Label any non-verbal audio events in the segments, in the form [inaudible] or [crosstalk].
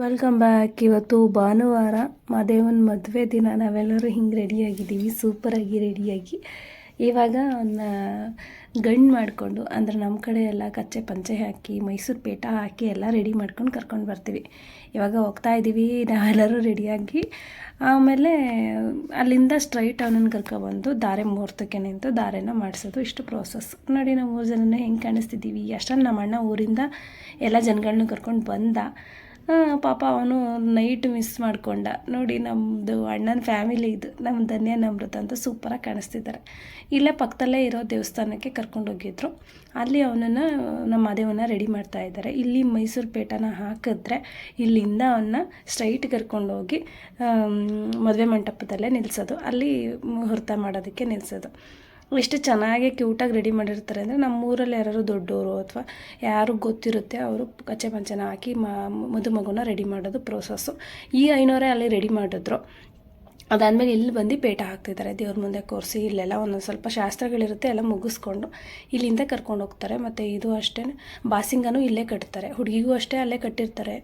Welcome back ಇವತ್ತು ಭಾನುವಾರ ಮಾದೇವನ ಮದುವೆ ದಿನ. ನಾವೆಲ್ಲರೂ ಹಿಂಗೆ ರೆಡಿಯಾಗಿದ್ದೀವಿ ಸೂಪರಾಗಿ ರೆಡಿಯಾಗಿ ಇವಾಗ ಅವನ್ನ ಗಂಡು ಮಾಡಿಕೊಂಡು, ಅಂದರೆ ನಮ್ಮ ಕಡೆ ಎಲ್ಲ ಕಚ್ಚೆ ಪಂಚೆ ಹಾಕಿ, ಮೈಸೂರು ಪೇಟ ಹಾಕಿ ಎಲ್ಲ ರೆಡಿ ಮಾಡ್ಕೊಂಡು ಕರ್ಕೊಂಡು ಬರ್ತೀವಿ. ಇವಾಗ ಹೋಗ್ತಾ ಇದ್ದೀವಿ ನಾವೆಲ್ಲರೂ ರೆಡಿಯಾಗಿ ಆಮೇಲೆ ಅಲ್ಲಿಂದ ಸ್ಟ್ರೈಟ್ ಅವನನ್ನು ಕರ್ಕೊಬಂದು ದಾರೆ ಮುಹೂರ್ತಕ್ಕೆ ನಿಂತು ದಾರೆನ ಮಾಡಿಸೋದು ಇಷ್ಟು ಪ್ರೋಸೆಸ್ ನೋಡಿ, ನಾವು ಮೂರು ಜನನ ಹೆಂಗೆ ಕಾಣಿಸ್ತಿದ್ದೀವಿ. ಅಷ್ಟರಲ್ಲಿ ನಮ್ಮ ಅಣ್ಣ ಊರಿಂದ ಎಲ್ಲ ಜನಗಳನ್ನೂ ಕರ್ಕೊಂಡು ಬಂದ. ಪಾಪ ಅವನು ನೈಟ್ ಮಿಸ್ ಮಾಡಿಕೊಂಡ. ನೋಡಿ ನಮ್ಮದು ಅಣ್ಣನ ಫ್ಯಾಮಿಲಿ ಇದು. ನಮ್ಮ ಧನ್ಯ ನಮೃತ ಅಂತ ಸೂಪರಾಗಿ ಕಾಣಿಸ್ತಿದ್ದಾರೆ. ಇಲ್ಲೇ ಪಕ್ಕದಲ್ಲೇ ಇರೋ ದೇವಸ್ಥಾನಕ್ಕೆ ಕರ್ಕೊಂಡು ಹೋಗಿದ್ರು. ಅಲ್ಲಿ ಅವನನ್ನು, ನಮ್ಮ ಮಾದೇವನ್ನ ರೆಡಿ ಮಾಡ್ತಾ ಇದ್ದಾರೆ. ಇಲ್ಲಿ ಮೈಸೂರು ಪೇಟನ ಹಾಕಿದ್ರೆ ಇಲ್ಲಿಂದ ಅವನ್ನ ಸ್ಟ್ರೈಟ್ ಕರ್ಕೊಂಡೋಗಿ ಮದುವೆ ಮಂಟಪದಲ್ಲೇ ನಿಲ್ಲಿಸೋದು ಅಲ್ಲಿ ಮುಹೂರ್ತ ಮಾಡೋದಕ್ಕೆ ನಿಲ್ಲಿಸೋದು ಎಷ್ಟು ಚೆನ್ನಾಗಿ ಕ್ಯೂಟಾಗಿ ರೆಡಿ ಮಾಡಿರ್ತಾರೆ ಅಂದರೆ ನಮ್ಮೂರಲ್ಲಿ ಯಾರು ದೊಡ್ಡವರು ಅಥವಾ ಯಾರು ಗೊತ್ತಿರುತ್ತೆ, ಅವರು ಕಚ್ಚೆ ಪಂಚನ ಹಾಕಿ ಮದುಮಗುನ ರೆಡಿ ಮಾಡೋದು ಪ್ರೋಸೆಸ್ಸು ಈ ಐನೋರೇ ಅಲ್ಲಿ ರೆಡಿ ಮಾಡಿದ್ರು. ಅದಾದಮೇಲೆ ಇಲ್ಲಿ ಬಂದು ಪೇಟ ಹಾಕ್ತಿದ್ದಾರೆ. ದೇವ್ರ ಮುಂದೆ ಕೋರಿಸಿ ಇಲ್ಲೆಲ್ಲ ಒಂದೊಂದು ಸ್ವಲ್ಪ ಶಾಸ್ತ್ರಗಳಿರುತ್ತೆ, ಎಲ್ಲ ಮುಗಿಸ್ಕೊಂಡು ಇಲ್ಲಿಂದ ಕರ್ಕೊಂಡು ಹೋಗ್ತಾರೆ. ಮತ್ತು ಇದು ಅಷ್ಟೇ ಬಾಸಿಂಗನೂ ಇಲ್ಲೇ ಕಟ್ತಾರೆ. ಹುಡುಗಿಗೂ ಅಷ್ಟೇ ಅಲ್ಲೇ ಕಟ್ಟಿರ್ತಾರೆ.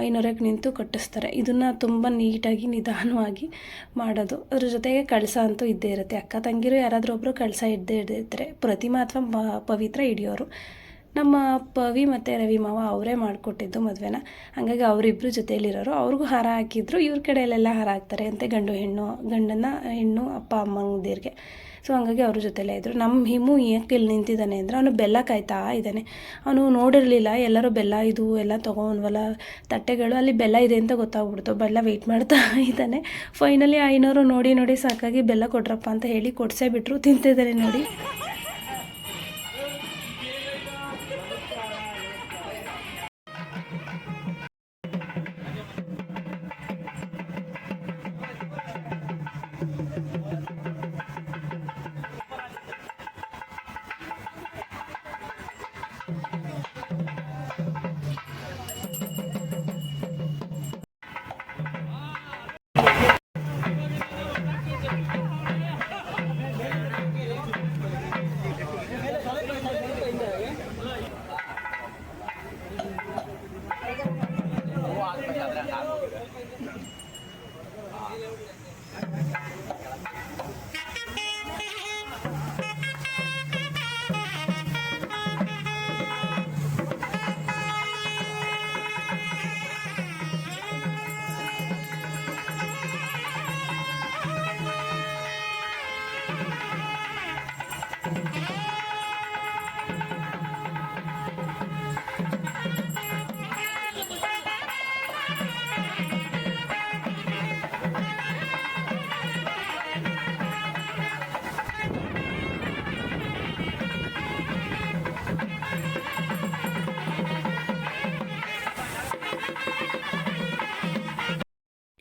ಐನೂರಕ್ಕೆ ನಿಂತು ಕಟ್ಟಿಸ್ತಾರೆ. ಇದನ್ನು ತುಂಬ ನೀಟಾಗಿ, ನಿಧಾನವಾಗಿ ಮಾಡೋದು. ಅದ್ರ ಜೊತೆಗೆ ಕಳಸ ಅಂತೂ ಇದ್ದೇ ಇರುತ್ತೆ. ಅಕ್ಕ ತಂಗಿರು ಯಾರಾದರೂ ಒಬ್ಬರು ಕಳಸ ಇದ್ದೇ ಇರ್ತಾರೆ ಪ್ರತಿಮಾ ಅಥವಾ ಪವಿತ್ರ ಹಿಡಿಯೋರು. ನಮ್ಮ ಪವಿ ಮತ್ತು ರವಿ ಮಾವ ಅವರೇ ಮಾಡಿಕೊಟ್ಟಿದ್ದು ಮದುವೆನ. ಹಾಗಾಗಿ ಅವರಿಬ್ಬರು ಜೊತೆಯಲ್ಲಿರೋರು. ಅವ್ರಿಗೂ ಹಾರ ಹಾಕಿದ್ರು. ಇವ್ರ ಕಡೆಯಲ್ಲೆಲ್ಲ ಹಾರ ಹಾಕ್ತಾರೆ. ಅಂತೆ ಗಂಡು ಹೆಣ್ಣು, ಗಂಡನ ಹೆಣ್ಣು, ಅಪ್ಪ ಅಮ್ಮಂದಿರಿಗೆ ಸೊ ಹಂಗಾಗಿ ಅವ್ರ ಜೊತೆಲೇ ಇದ್ದರು ನಮ್ಮ ಹಿಮು ಏಕೆ ಇಲ್ಲಿ ನಿಂತಿದ್ದಾನೆ ಅಂದರೆ ಅವನು ಬೆಲ್ಲ ಕಾಯ್ತಾ ಇದ್ದಾನೆ. ಅವನು ನೋಡಿರಲಿಲ್ಲ, ಎಲ್ಲರೂ ಬೆಲ್ಲ ಇದು ಎಲ್ಲ ತೊಗೊಂಡ್ವಲ್ಲ, ತಟ್ಟೆಗಳು, ಅಲ್ಲಿ ಬೆಲ್ಲ ಇದೆ ಅಂತ ಗೊತ್ತಾಗ್ಬಿಡ್ತು. ಬೆಲ್ಲ ವೆಯ್ಟ್ ಮಾಡ್ತಾ ಇದ್ದಾನೆ. ಫೈನಲಿ ಐನೂರು ನೋಡಿ ನೋಡಿ ಸಾಕಾಗಿ ಬೆಲ್ಲ ಕೊಟ್ರಪ್ಪ ಅಂತ ಹೇಳಿ ಕೊಡ್ಸೇ ಬಿಟ್ಟರು ತಿಂತಿದ್ದಾರೆ ನೋಡಿ. Thank you.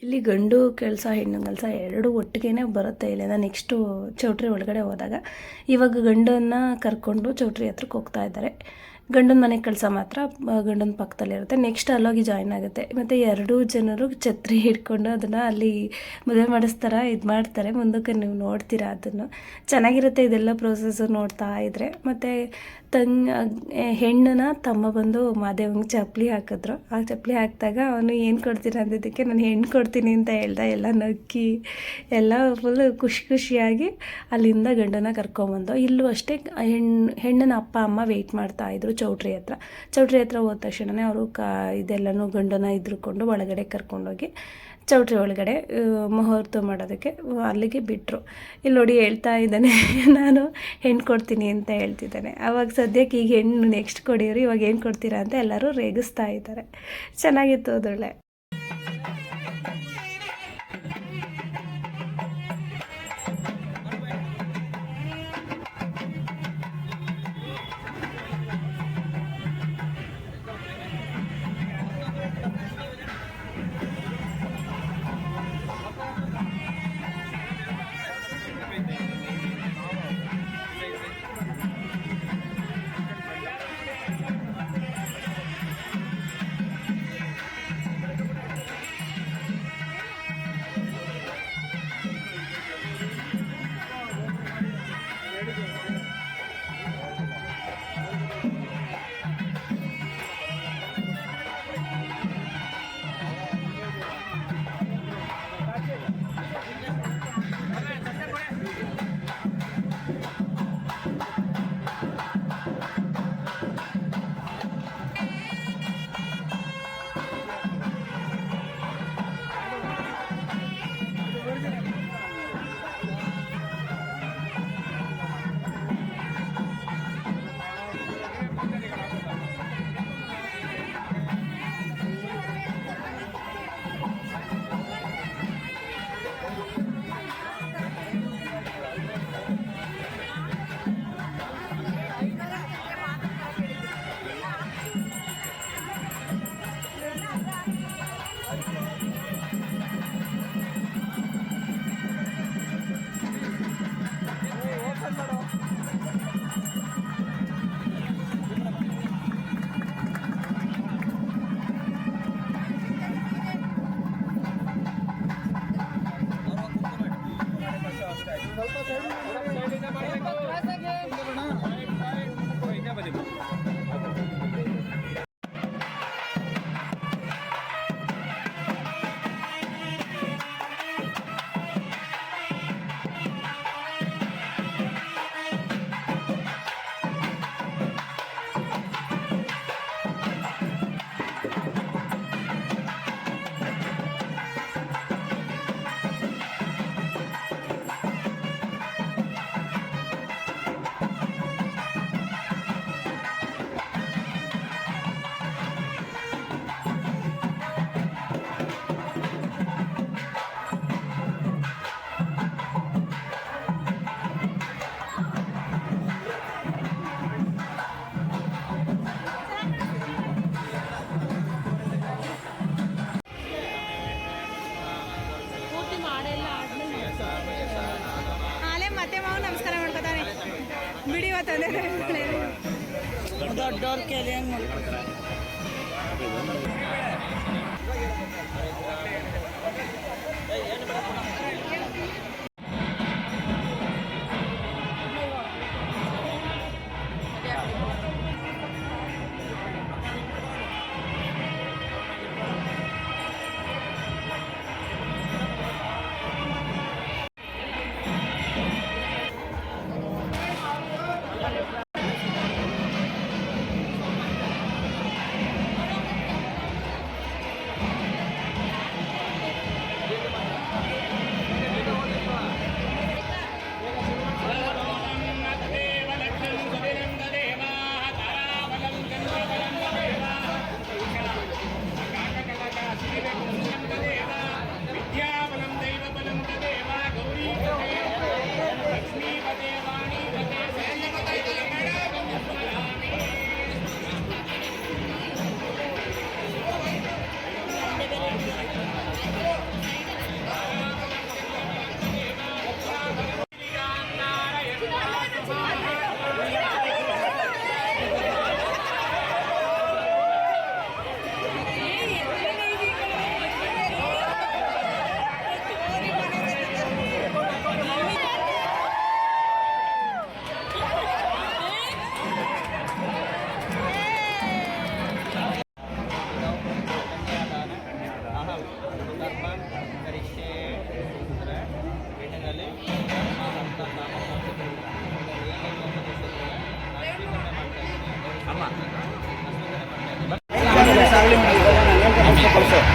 ಇಲ್ಲಿ ಗಂಡು ಕೆಲಸ, ಹೆಣ್ಣು ಕೆಲಸ ಎರಡು ಒಟ್ಟಿಗೆ ಬರುತ್ತೆ ಇಲ್ಲಿಂದ ನೆಕ್ಸ್ಟು ಚೌಟ್ರಿ ಒಳಗಡೆ ಹೋದಾಗ. ಇವಾಗ ಗಂಡನ್ನ ಕರ್ಕೊಂಡು ಚೌಟ್ರಿ ಹತ್ರಕ್ಕೆ ಹೋಗ್ತಾ ಇದ್ದಾರೆ. ಗಂಡನ ಮನೆ ಕೆಲಸ ಮಾತ್ರ ಗಂಡನ ಪಕ್ಕದಲ್ಲಿರುತ್ತೆ ನೆಕ್ಸ್ಟ್ ಅಲ್ಲೋಗಿ ಜಾಯ್ನ್ ಆಗುತ್ತೆ. ಮತ್ತು ಎರಡೂ ಜನರು ಛತ್ರಿ ಹಿಡ್ಕೊಂಡು ಅದನ್ನು ಅಲ್ಲಿ ಮದುವೆ ಮಾಡಿಸ್ತಾರ ಇದು ಮಾಡ್ತಾರೆ. ಮುಂದಕ್ಕೆ ನೀವು ನೋಡ್ತೀರಾ ಅದನ್ನು. ಚೆನ್ನಾಗಿರುತ್ತೆ ಇದೆಲ್ಲ ಪ್ರೋಸೆಸ್ಸು ನೋಡ್ತಾ ಇದ್ದರೆ ಮತ್ತು ತಂಗ ಹೆಣ್ಣನ್ನ ತಮ್ಮ ಬಂದು ಮಾದೇವಂಗೆ ಚಪ್ಪಲಿ ಹಾಕಿದ್ರು. ಆ ಚಪ್ಪಲಿ ಹಾಕಿದಾಗ ಅವನು ಏನು ಕೊಡ್ತೀನಿ ಅಂದಿದ್ದಕ್ಕೆ, ನಾನು ಹೆಣ್ಣು ಕೊಡ್ತೀನಿ ಅಂತ ಹೇಳ್ದೆ. ಎಲ್ಲ ನಕ್ಕಿ, ಎಲ್ಲ ಫುಲ್ ಖುಷಿ ಖುಷಿಯಾಗಿ ಅಲ್ಲಿಂದ ಗಂಡನ ಕರ್ಕೊಂಬಂದು. ಇಲ್ಲೂ ಅಷ್ಟೇ ಹೆಣ್ಣು ಹೆಣ್ಣನ ಅಪ್ಪ, ಅಮ್ಮ ವೆಯ್ಟ್ ಮಾಡ್ತಾ ಇದ್ರು ಚೌಟ್ರಿ ಹತ್ರ. ಚೌಟ್ರಿ ಹತ್ರ ಹೋದ ತಕ್ಷಣವೇ ಅವರು ಕಾ, ಇದೆಲ್ಲನೂ ಗಂಡನ ಇದ್ರುಕೊಂಡು ಒಳಗಡೆ ಕರ್ಕೊಂಡೋಗಿ ಚೌಟ್ರಿ ಒಳಗಡೆ ಮುಹೂರ್ತ ಮಾಡೋದಕ್ಕೆ ಅಲ್ಲಿಗೆ ಬಿಟ್ಟರು ಇಲ್ಲಿ ನೋಡಿ ಹೇಳ್ತಾ ಇದ್ದಾನೆ, [laughs] ನಾನು ಹೆಣ್ಣು ಕೊಡ್ತೀನಿ ಅಂತ ಹೇಳ್ತಿದ್ದಾನೆ. ಆವಾಗ ಸದ್ಯಕ್ಕೆ ಈಗ ಹೆಣ್ಣು ನೆಕ್ಸ್ಟ್ ಕೊಡಿಯೋರು, ಇವಾಗ ಏನು ಕೊಡ್ತೀರಾ ಅಂತ ಎಲ್ಲರೂ ರೇಗಿಸ್ತಾ ಇದ್ದಾರೆ. ಚೆನ್ನಾಗಿತ್ತು ಅದೊಳ್ಳೆ ದೊಡ್ಡವ್ರ ಕೇಳಿ ಹೆಂಗೆ ಮಾಡ್ತಾರೆ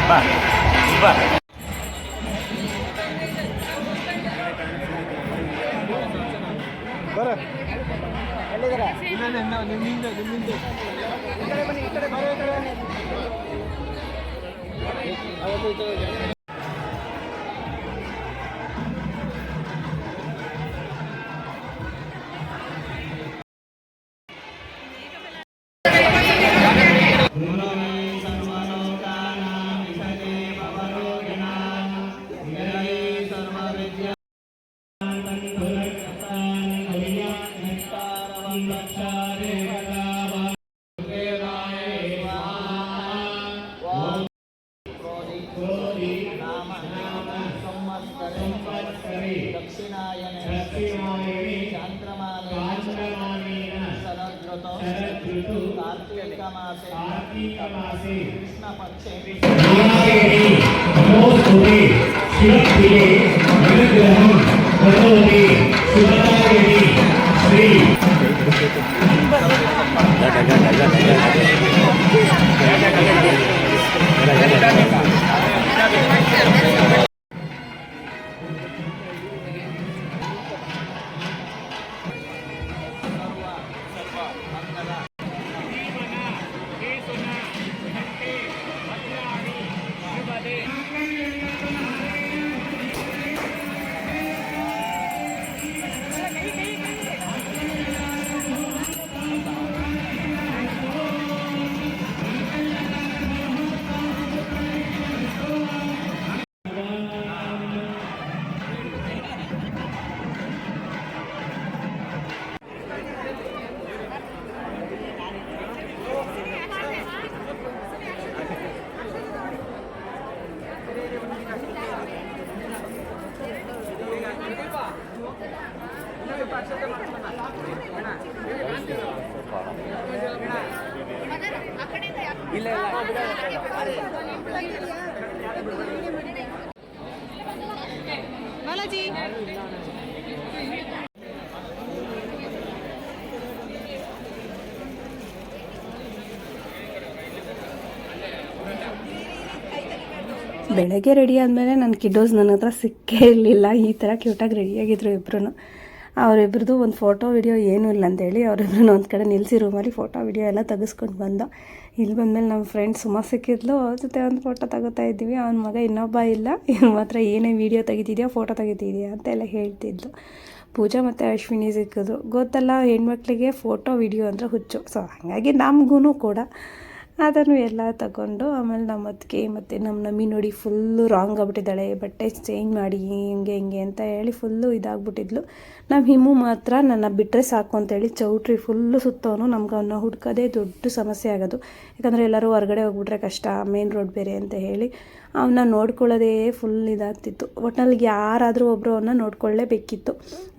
万寿，一万。நாராயணி நமோஸ்துதி சிவத்திலே அனுகிரகம் பகவதி சிவநாயகி ஸ்ரீ ಬೆಳಗ್ಗೆ ರೆಡಿ ಆದಮೇಲೆ ನನ್ನ ಕಿಡ್ಡೋಸ್ ನನ್ನ ಹತ್ರ ಸಿಕ್ಕೇ ಇರಲಿಲ್ಲ. ಈ ಥರ ಕ್ಯೂಟಾಗಿ ರೆಡಿಯಾಗಿದ್ರು ಇಬ್ಬರೂ ಅವರಿಬ್ರದ್ದು ಒಂದು ಫೋಟೋ ವಿಡಿಯೋ ಏನೂ ಇಲ್ಲ ಅಂತೇಳಿ ಅವರಿಬ್ರು ಒಂದು ಕಡೆ ನಿಲ್ಲಿಸಿ ರೂಮಲ್ಲಿ ಫೋಟೋ ವಿಡಿಯೋ ಎಲ್ಲ ತೆಗೆಸ್ಕೊಂಡು ಬಂದ. ಇಲ್ಲಿ ಬಂದಮೇಲೆ ನಮ್ಮ ಫ್ರೆಂಡ್ ಸುಮ ಸಿಕ್ಕಿದ್ಲು. ಅವ್ರ ಜೊತೆ ಒಂದು ಫೋಟೋ ತಗೋತಾ ಇದ್ದೀವಿ. ಅವನ ಮಗ ಇನ್ನೊಬ್ಬ ಇಲ್ಲ. ಇವ್ನ ಮಾತ್ರ ಏನೇ ವೀಡಿಯೋ ತೆಗಿತಿದ್ಯಾ ಫೋಟೋ ತೆಗಿತಿದ್ಯಾ ಅಂತೆಲ್ಲ ಹೇಳ್ತಿದ್ಲು. ಪೂಜಾ ಮತ್ತು ಅಶ್ವಿನಿ ಸಿಕ್ಕಿದ್ರು. ಗೊತ್ತಲ್ಲ, ಹೆಣ್ಮಕ್ಳಿಗೆ ಫೋಟೋ ವಿಡಿಯೋ ಅಂದರೆ ಹುಚ್ಚು. ಸೊ ಹಾಗಾಗಿ ನಮಗೂ ಕೂಡ ಅದನ್ನು ಎಲ್ಲ ತಗೊಂಡು ಆಮೇಲೆ ನಮ್ಮ ಅದಕ್ಕೆ ಮತ್ತು ನಮ್ಮ ನಮ್ಮಿ ನೋಡಿ ಫುಲ್ಲು ರಾಂಗ್ ಆಗ್ಬಿಟ್ಟಿದ್ದಾಳೆ, ಬಟ್ಟೆ ಚೇಂಜ್ ಮಾಡಿ ಹಿಂಗೆ ಹಿಂಗೆ ಅಂತ ಹೇಳಿ ಫುಲ್ಲು ಇದಾಗ್ಬಿಟ್ಟಿದ್ಲು. ನಮ್ಮ ಹಿಮ್ಮು ಮಾತ್ರ ನನ್ನ ಬಿಟ್ಟರೆ ಸಾಕು ಅಂತೇಳಿ ಚೌಟ್ರಿ ಫುಲ್ಲು ಸುತ್ತವನು ನಮ್ಗೆ ಅವನ್ನ ಹುಡ್ಕೋದೇ ದೊಡ್ಡ ಸಮಸ್ಯೆ ಆಗೋದು. ಯಾಕಂದರೆ ಎಲ್ಲರೂ ಹೊರಗಡೆ ಹೋಗ್ಬಿಟ್ರೆ ಕಷ್ಟ ಮೇನ್ ರೋಡ್ ಬೇರೆ ಅಂತ ಹೇಳಿ ಅವನ್ನ ನೋಡ್ಕೊಳ್ಳೋದೇ ಫುಲ್ ಇದಾಗ್ತಿತ್ತು. ಒಟ್ನಲ್ಲಿ ಯಾರಾದರೂ ಒಬ್ಬರು ಅವನ್ನ ನೋಡ್ಕೊಳ್ಳೇಬೇಕಿತ್ತು.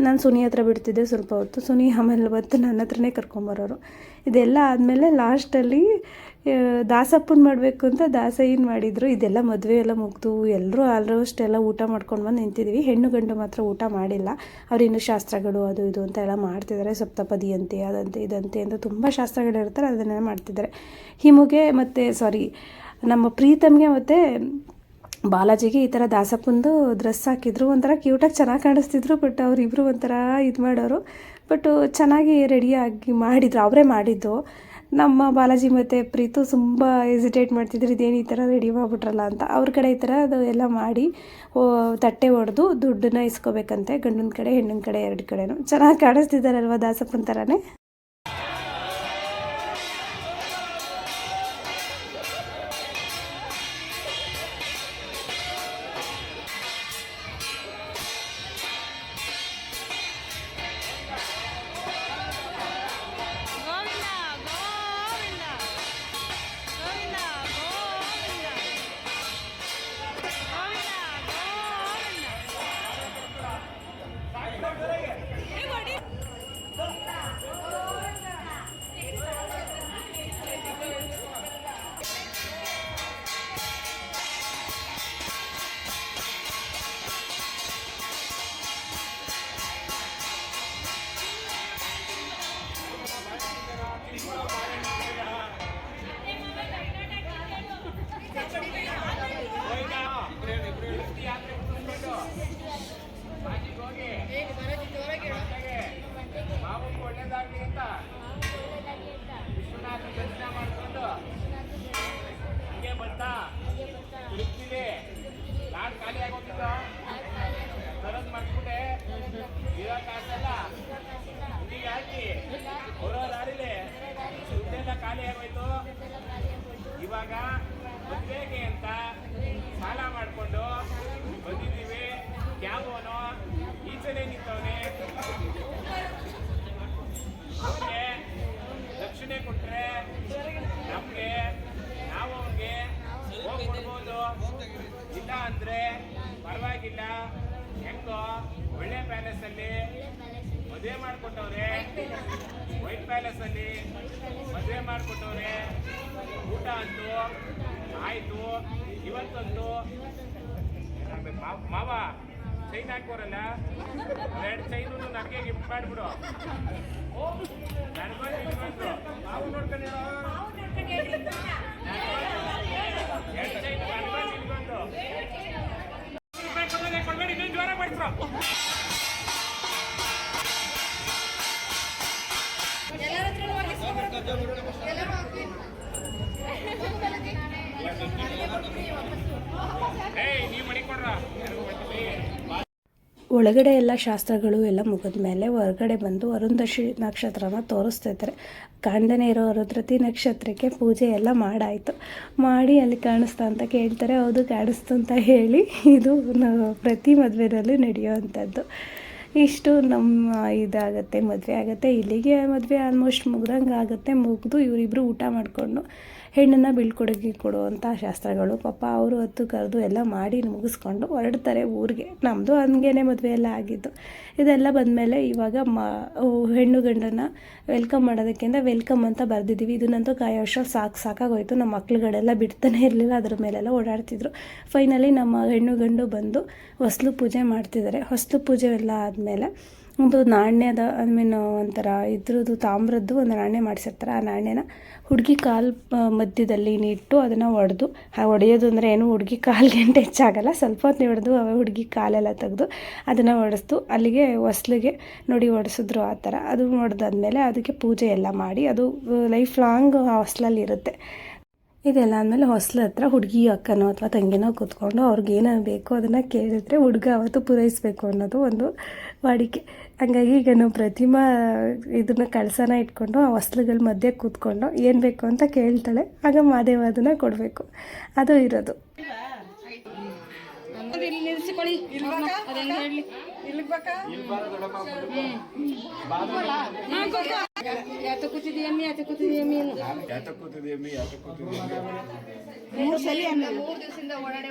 ನಾನು ಸುನಿ ಹತ್ರ ಬಿಡ್ತಿದ್ದೆ ಸ್ವಲ್ಪ ಹೊತ್ತು. ಸುನಿ ಆಮೇಲೆ ಬಂತು ನನ್ನ ಹತ್ರನೇ ಕರ್ಕೊಂಬರೋರು. ಇದೆಲ್ಲ ಆದಮೇಲೆ ಲಾಸ್ಟಲ್ಲಿ ದಾಸಪ್ಪನ ಮಾಡಬೇಕು ಅಂತ ದಾಸಯ್ಯನ ಮಾಡಿದರು? ಇದೆಲ್ಲ ಮದುವೆ ಎಲ್ಲ ಮುಗ್ದು ಎಲ್ಲರೂ ಆಲ್ಮೋಸ್ಟ್ ಎಲ್ಲ ಊಟ ಮಾಡ್ಕೊಂಡು ಬಂದು ನಿಂತಿದ್ದೀವಿ ಹೆಣ್ಣು ಗಂಡು ಮಾತ್ರ ಊಟ ಮಾಡಿಲ್ಲ. ಅವ್ರು ಶಾಸ್ತ್ರಗಳು ಅದು ಇದು ಅಂತ ಎಲ್ಲ ಮಾಡ್ತಿದ್ದಾರೆ ಸಪ್ತಪದಿ ಅಂತೆ, ಅದಂತೆ, ಇದಂತೆ ಅಂತ ತುಂಬ ಶಾಸ್ತ್ರಗಳಿರ್ತಾರೆ ಅದನ್ನೆಲ್ಲ ಮಾಡ್ತಿದ್ದಾರೆ ಹಿಮುಗೆ ಮತ್ತು ಸಾರಿ ನಮ್ಮ ಪ್ರೀತಮ್ಗೆ ಮತ್ತು ಬಾಲಾಜಿಗೆ ಈ ಥರ ದಾಸಪ್ಪಂದು ಡ್ರೆಸ್ ಹಾಕಿದ್ರು. ಒಂಥರ ಕ್ಯೂಟಾಗಿ ಚೆನ್ನಾಗಿ ಕಾಣಿಸ್ತಿದ್ರು ಬಟ್ ಅವರಿಬ್ಬರು ಒಂಥರ ಇದು ಮಾಡೋರು. ಬಟ್ ಚೆನ್ನಾಗಿ ರೆಡಿಯಾಗಿ ಮಾಡಿದ್ರು. ಅವರೇ ಮಾಡಿದ್ದು. ನಮ್ಮ ಬಾಲಾಜಿ ಮತ್ತು ಪ್ರೀತು ತುಂಬ ಎಸಿಟೇಟ್ ಮಾಡ್ತಿದ್ರು, ಇದೇನು ಈ ಥರ ರೆಡಿ ಮಾಡಿಬಿಟ್ರಲ್ಲ ಅಂತ. ಅವ್ರ ಕಡೆ ಈ ಥರ ಅದು ಎಲ್ಲ ಮಾಡಿ ತಟ್ಟೆ ಹೊಡೆದು ದುಡ್ಡನ್ನ ಇಸ್ಕೋಬೇಕಂತೆ, ಗಂಡನ ಕಡೆ, ಹೆಣ್ಣಿನ ಕಡೆ, ಎರಡು ಕಡೆನೂ. ಚೆನ್ನಾಗಿ ಕಾಣಿಸ್ತಿದ್ದಾರಲ್ವ ದಾಸಪ್ಪನ ಥರನೇ ಒಳ್ಳೇದಾಗ್ಲಿ ಅಂತ ವಿಶ್ವನಾಥ ದರ್ಶನ ಮಾಡ್ಕೊಂಡು ಹಂಗೆ ಬಂತ ಅಂದ್ರೆ ಪರವಾಗಿಲ್ಲ. ಹೆಂಗೋ? ಒಳ್ಳೆ ಪ್ಯಾಲೇಸ್ ಅಲ್ಲಿ ಮದುವೆ ಮಾಡ್ಕೊಟ್ಟವ್ರೆ. ವೈಟ್ ಪ್ಯಾಲೇಸ್ ಅಲ್ಲಿ ಮದುವೆ ಮಾಡ್ಕೊಟ್ಟವ್ರೆ. ಊಟ ಅಂತು, ಆಯ್ತು. ಇವತ್ತಂತು ಮಾವ- ಚೈನ್ ಹಾಕೋರಲ್ಲ ಎರಡು ಚೈನು ನನಗೆ ಗಿಫ್ಟ್ ಮಾಡ್ಬಿಡು. ಒಳಗಡೆ ಎಲ್ಲ ಶಾಸ್ತ್ರಗಳು ಎಲ್ಲ ಮುಗಿದ ಮೇಲೆ ಹೊರಗಡೆ ಬಂದು ಅರುಂಧಶಿ ನಕ್ಷತ್ರನ ತೋರಿಸ್ತಾ ಇದ್ದಾರೆ ಕಾಣ್ದೇ ಇರೋ ಅರುದ್ರತಿ ನಕ್ಷತ್ರಕ್ಕೆ ಪೂಜೆ ಎಲ್ಲ ಮಾಡಾಯಿತು. ಮಾಡಿ ಅಲ್ಲಿ ಕಾಣಿಸ್ತಾ ಅಂತ ಕೇಳ್ತಾರೆ. ಹೌದು, ಕಾಣಿಸ್ತು ಅಂತ ಹೇಳಿ ಇದು ಪ್ರತಿ ಮದುವೆಯಲ್ಲಿ ನಡೆಯುವಂಥದ್ದು. ಇಷ್ಟು ನಮ್ಮ ಇದಾಗುತ್ತೆ, ಮದುವೆ ಆಗುತ್ತೆ. ಇಲ್ಲಿಗೆ ಮದುವೆ ಆಲ್ಮೋಸ್ಟ್ ಮುಗ್ದಂಗೆ ಆಗುತ್ತೆ ಮುಗಿದು ಇವರಿಬ್ಬರು ಊಟ ಮಾಡಿಕೊಂಡು ಹೆಣ್ಣನ್ನು ಬೀಳ್ಕೊಡುಗೆ ಕೊಡುವಂಥ ಶಾಸ್ತ್ರಗಳು. ಪಾಪ ಅವರು ಹೊತ್ತು ಕರೆದು ಎಲ್ಲ ಮಾಡಿ ಮುಗಿಸ್ಕೊಂಡು ಹೊರಡ್ತಾರೆ ಊರಿಗೆ. ನಮ್ಮದು ಹಂಗೇನೆ ಮದುವೆ ಎಲ್ಲ ಆಗಿದ್ದು. ಇದೆಲ್ಲ ಬಂದಮೇಲೆ ಇವಾಗ ಮ ಹೆಣ್ಣು ಗಂಡನ್ನು ವೆಲ್ಕಮ್ ಮಾಡೋದಕ್ಕಿಂತ ವೆಲ್ಕಮ್ ಅಂತ ಬರೆದಿದ್ದೀವಿ. ಇದನ್ನಂತೂ ಕಾಯೋ ವರ್ಷ ಸಾಕು, ಸಾಕಾಗೋಯ್ತು. ನಮ್ಮ ಮಕ್ಳುಗಳೆಲ್ಲ ಬಿಡ್ತಾನೆ ಇರಲಿಲ್ಲ, ಅದ್ರ ಮೇಲೆಲ್ಲ ಓಡಾಡ್ತಿದ್ರು. ಫೈನಲಿ ನಮ್ಮ ಹೆಣ್ಣು ಗಂಡು ಬಂದು ಹೊಸ್ಲು ಪೂಜೆ ಮಾಡ್ತಿದ್ದಾರೆ. ಹೊಸ್ಲು ಪೂಜೆ ಎಲ್ಲ ಆದಮೇಲೆ ಒಂದು ನಾಣ್ಯದ ಐ ಮೀನ್ ಒಂಥರ ಇದ್ರದ್ದು, ತಾಮ್ರದ್ದು ಒಂದು ನಾಣ್ಯ ಮಾಡಿಸಿರ್ತಾರೆ. ಆ ನಾಣ್ಯನ ಹುಡುಗಿ ಕಾಲು ಮಧ್ಯದಲ್ಲಿ ಇಟ್ಟು ಅದನ್ನು ಒಡೆದು, ಆ ಹೊಡೆಯೋದು ಅಂದರೆ ಏನು, ಹುಡುಗಿ ಕಾಲು ಗಂಟೆ ಹೆಚ್ಚಾಗಲ್ಲ. ಸ್ವಲ್ಪ ಹೊತ್ತು ಹೊಡೆದು ಅವ ಹುಡುಗಿ ಕಾಲೆಲ್ಲ ತೆಗೆದು ಅದನ್ನು ಒಡೆಸ್ತು. ಅಲ್ಲಿಗೆ ಹೊಸ್ಲಿಗೆ ನೋಡಿ ಒಡಿಸಿದ್ರು ಆ ಥರ. ಅದು ಒಡೆದಾದ್ಮೇಲೆ ಅದಕ್ಕೆ ಪೂಜೆ ಎಲ್ಲ ಮಾಡಿ, ಅದು, ಲೈಫ್ ಲಾಂಗ್ ಆ ಹೊಸ್ಲಲ್ಲಿ ಇರುತ್ತೆ. ಇದೆಲ್ಲ ಆದಮೇಲೆ ಹೊಸ್ಲ ಹತ್ರ ಹುಡುಗಿ ಅಕ್ಕನೋ ಅಥವಾ ತಂಗಿನೋ ಕೂತ್ಕೊಂಡು ಅವ್ರಿಗೆ ಏನೇನು ಬೇಕೋ ಅದನ್ನು ಕೇಳಿದ್ರೆ ಹುಡುಗ ಅವತ್ತು ಪೂರೈಸಬೇಕು ಅನ್ನೋದು ಒಂದು ವಾಡಿಕೆ. ಹಂಗಾಗಿ ಈಗ ನಾವು ಪ್ರತಿಮಾ ಇದನ್ನ ಕಳಸನ ಇಟ್ಕೊಂಡು ಆ ಹೊಸ್ಲುಗಳ ಮಧ್ಯೆ ಕೂತ್ಕೊಂಡು ಏನು ಬೇಕು ಅಂತ ಕೇಳ್ತಾಳೆ. ಆಗ ಮಾದೇವ ಅದನ್ನು ಕೊಡಬೇಕು. ಅದು ಇರೋದು. ಇಲ್ಲಿ ನಿಲ್ಸಿಕೊಳ್ಳಿ ಅದೇನು ಹೇಳಿ ಯಾತ ಕೂತಿದೀಯಮ್ಮಿ ಯಾತ ಕೂತಿದೀಯಮ್ಮಿ ಮೂರು ಸಲ ಮೂರು ದಿವಸದಿಂದ ಓಡಾಡಿ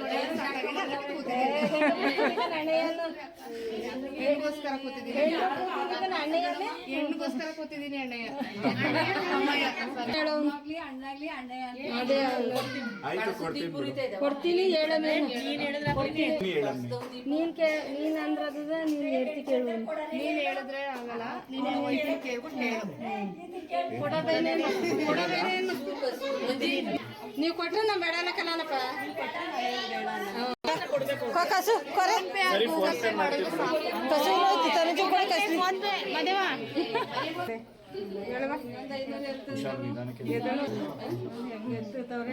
ಕೂತಿದ್ದೀನಿ ಹೆಣ್ಗೋಸ್ಕರ ಕೂತಿದ್ದೀನಿ ಅಣ್ಣಯ್ಯ ಹೇಳು ಅದೇ ಕೊಡ್ತೀನಿ ನೀನ್ ಕೇ ನೀನ್ ಅಂದ್ರದ ನೀನ್ ಹೇಳ್ತಿ ಕೇಳು ನೀನ್ ಹೇಳಿದ್ರೆ ಆಗಲ್ಲ ನೀನ್ ಕೇಳ್ಬಿಟ್ಟು ಹೇಳು ನೀವು ಕೊಟ್ರೆ ನಮ್ಮ ಕಸು ಕೊರೆ. ಕಸು ತನಗೆ ಕೊಡಿ ಕಸು. ಮದೇವ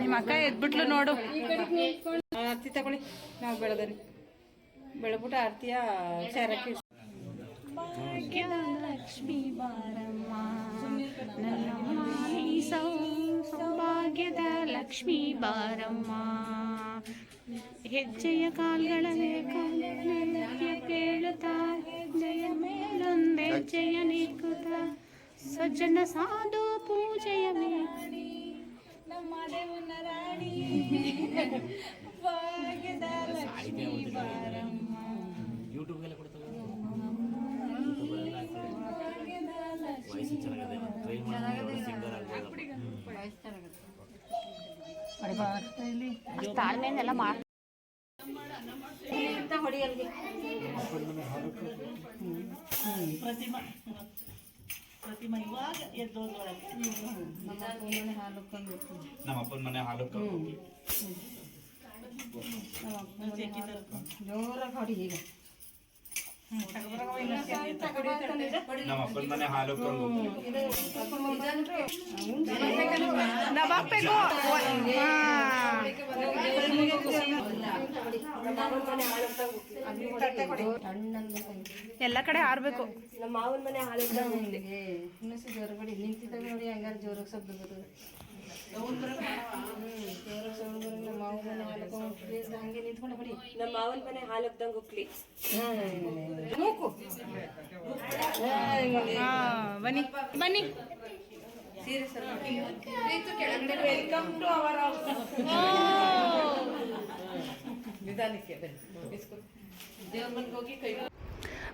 ನಿಮ್ಮ ಅಕ್ಕ ಎದ್ಬಿಟ್ಲು ನೋಡು. ಆರತಿ ತಗೊಳ್ಳಿ ನಾವು ಬೆಳೆದರಿ ಬೆಳೆದ್ಬಿಟ್ಟು ಆರತಿಯ ಚಾರಕ್ಕೆ ಲಕ್ಷ್ಮೀ ಬಾರಮ್ಮ. ನನ್ನ ಸೌ ಸೌಭಾಗ್ಯದ ಲಕ್ಷ್ಮೀ ಬಾರಮ್ಮ. ಹೆಜ್ಜೆಯ ಕಾಲ್ಗಳ ಕೇಳುತ್ತಾ ಹೆಜ್ಜೆಯ ಮೇಲೊಂದು ಹೆಜ್ಜೆಯ ನಿಕ್ಕುತ್ತ ಸಜ್ಜನ ಸಾಧು ಪೂಜೆಯ ಮಾಡಿ ನಮ್ಮ ದೇವನ ರಾಣಿ ಭಾಗ್ಯದ ಲಕ್ಷ್ಮೀ ಬಾರಮ್ಮ. ತಾಳ್ಮೆನೆಲ್ಲ ಮಾಡಿ ಹೊಡಿ ಅಲ್ಲಿಗೆ. ನಮ್ಮ ಅಪ್ಪನ ಮನೆ ಹಾಲು ಜೋರಾಗಿ ಹೊಡಿ ಈಗ. ಎಲ್ಲ ಕಡೆ ಹಾರ್ಬೇಕು. ನಮ್ಮ ಮಾವನ ಮನೆ ಹಾಲು ಜೋರು ಬಿಡಿ. ನಿಂತಿದ್ದಾಗ ನೋಡಿ ಹಂಗಾರ ಜೋರಾಗಿ ಶಬ್ದ ಬರ್ತದೆ ಜೋರಾಗಿ ಸೌಂಡ್ ಬರೋದು ನಮ್ಮ ಮಾವ ಮನೆ ಹಾಲು ಹಂಗೆ ನಿಂತ್ಕೊಂಡು ಬಿಡಿ ನಮ್ಮ ಮಾವನ ಮನೆ ಹಾಲು ಹೋಗ್ದಂಗೆ ಹೋಗ್ಲಿ ಮೂಕು ಬನ್ನಿ. ಬನ್ನಿ ವೆಲ್ಕಮ್ ಟು ಅವರ್ ನಿಧಾನಕ್ಕೆ ಹೋಗಿ ಕೈ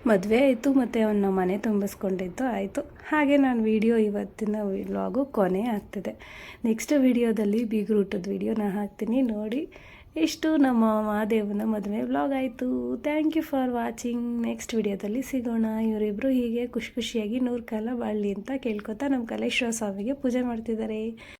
ಮದುವೆ ಆಯಿತು, ಮತ್ತು ಅವನ್ನ ಮನೆ ತುಂಬಿಸ್ಕೊಂಡಿದ್ದು ಆಯಿತು. ಹಾಗೆ ನಾನು ವಿಡಿಯೋ ಇವತ್ತಿನ ವ್ಲಾಗು ಕೊನೆ ಆಗ್ತಿದೆ. ನೆಕ್ಸ್ಟ್ ವಿಡಿಯೋದಲ್ಲಿ ಬೀಗ್ರೂಟದ ನಾನು ಹಾಕ್ತೀನಿ. ನೋಡಿ, ಇಷ್ಟು ನಮ್ಮ ಮಹಾದೇವನ ಮದುವೆ ವ್ಲಾಗ್ ಆಯಿತು. Thank you for watching next ವಿಡಿಯೋದಲ್ಲಿ ಸಿಗೋಣ. ಇವರಿಬ್ಬರು ಹೀಗೆ ಖುಷಿ ಖುಷಿಯಾಗಿ ನೂರು ಕಾಲ ಬಾಳಲಿ ಅಂತ ಕೇಳ್ಕೊತಾ ನಮ್ಮ ಕಲೇಶ್ವರ ಸ್ವಾಮಿಗೆ ಪೂಜೆ ಮಾಡ್ತಿದ್ದಾರೆ.